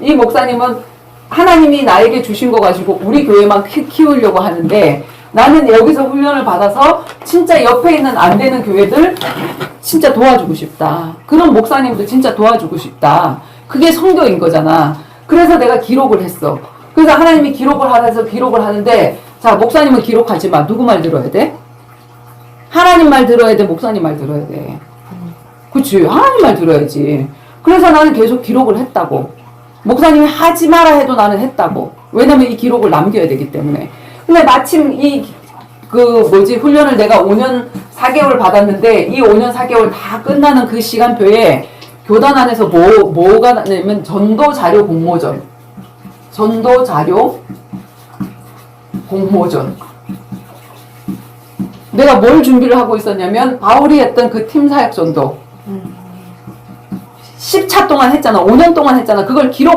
이 목사님은 하나님이 나에게 주신 거 가지고 우리 교회만 키, 키우려고 하는데 나는 여기서 훈련을 받아서 진짜 옆에 있는 안 되는 교회들 진짜 도와주고 싶다. 그런 목사님도 진짜 도와주고 싶다. 그게 성교인 거잖아. 그래서 내가 기록을 했어. 그래서 하나님이 기록을 하라서 기록을 하는데 자 목사님은 기록하지 마. 누구 말 들어야 돼? 하나님 말 들어야 돼. 목사님 말 들어야 돼. 그치 하나님 말 들어야지. 그래서 나는 계속 기록을 했다고. 목사님이 하지 마라 해도 나는 했다고. 왜냐면 이 기록을 남겨야 되기 때문에. 근데 마침 이 그 뭐지 훈련을 내가 5년 4개월 받았는데 이 5년 4개월 다 끝나는 그 시간표에 교단 안에서 뭐 뭐가 나냐면 전도 자료 공모전, 전도 자료 공모전. 내가 뭘 준비를 하고 있었냐면 바울이 했던 그 팀 사역 전도 10차 동안 했잖아. 5년 동안 했잖아. 그걸 기록을